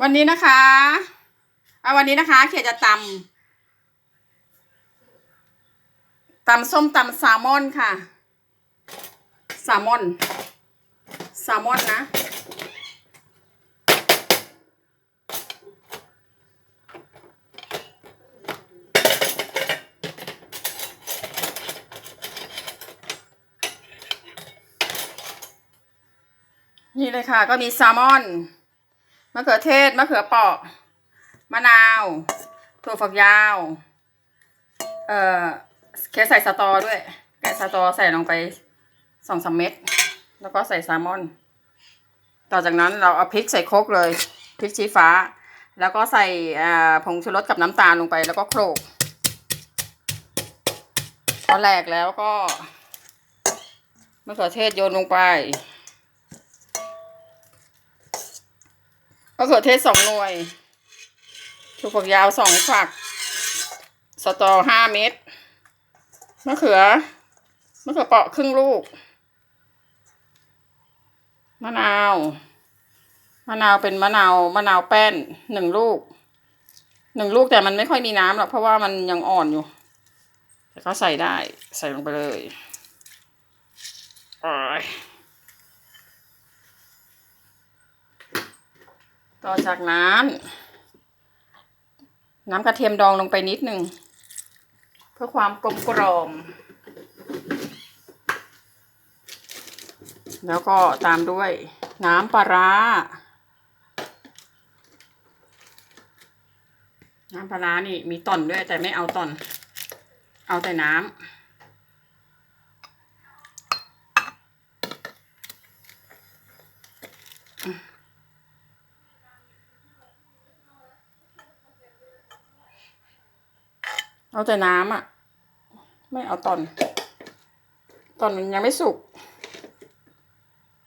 วันนี้นะคะเอาวันนี้นะคะเขียจะตำตำส้มตำแซลมอนค่ะแซลมอนแซลมอนนะนี่เลยค่ะ ก็มีแซลมอน มะเขือเทศ มะเขือเปราะ มะนาว ถั่วฝักยาว เอ่อแค่ใส่สตอด้วย แกะสตอใส่ลงไปสองสามเม็ด แล้วก็ใส่แซลมอน ต่อจากนั้นเราเอาพริกใส่โครกเลย พริกชี้ฟ้า แล้วก็ใส่ผงชูรสกับน้ำตาลลงไป แล้วก็โขลกพอแหลกแล้วก็มะเขือเทศโยนลงไป มะเขือเทศสองหน่วยถั่วฝักยาวสองฝัก สตอห้าเม็ด มะเขือ มะเขือเปาะครึ่งลูก มะนาว มะนาวเป็นมะนาว มะนาวแป้นหนึ่งลูก หนึ่งลูกแต่มันไม่ค่อยมีน้ำหรอกเพราะว่ามันยังอ่อนอยู่ แต่ก็ใส่ได้ ใส่ลงไปเลยโอ้ ต่อจากนั้น น้ำกระเทียมดองลงไปนิดหนึ่ง เพื่อความกลมกล่อม แล้วก็ตามด้วยน้ำปลาร้า น้ำปลาร้านี่มีต่อนด้วยแต่ไม่เอาต่อน เอาแต่น้ำ เอาแต่น้ำอะ ไม่เอาตอน ตอนมันยังไม่สุก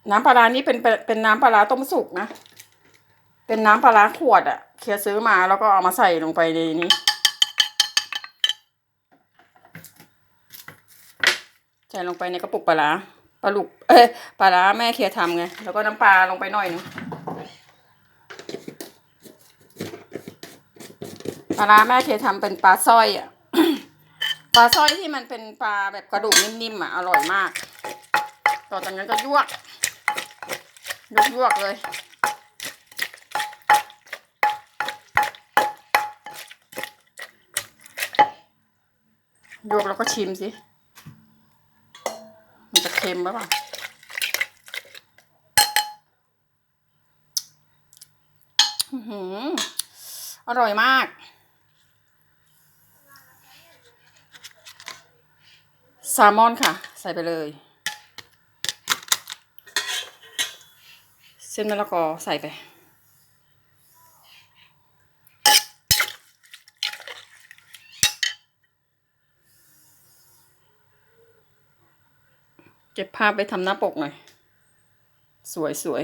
น้ำปลาร้านี่เป็นเป็นน้ำปลาร้าต้มสุกนะ เป็นน้ำปลาร้าขวดอะ เคียซื้อมาแล้วก็เอามาใส่ลงไปในนี้ใส่ลงไปในกระปุกปลาร้าปลาลุกเอ้ปลาร้าแม่เคียทำไง แล้วก็น้ำปลาลงไปหน่อยนึงปลาร้าแม่เคยทำเป็นปลาสร้อยอะ ปลาสร้อยที่มันเป็นปลาแบบกระดูกนิ่มๆอะอร่อยมาก ต่อจากนั้นก็ยวกยวกยวกเลยยวกแล้วก็ชิมสิ มันจะเค็มหรือเปล่าอร่อยมาก ซลมอนค่ะ ใส่ไปเลย เส้นมะละกอใส่ไป เก็บภาพไปทำหน้าปกหน่อย สวยสวย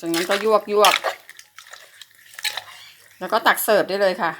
จากนั้นก็ยวกยวก แล้วก็ตักเสิร์ฟได้เลยค่ะ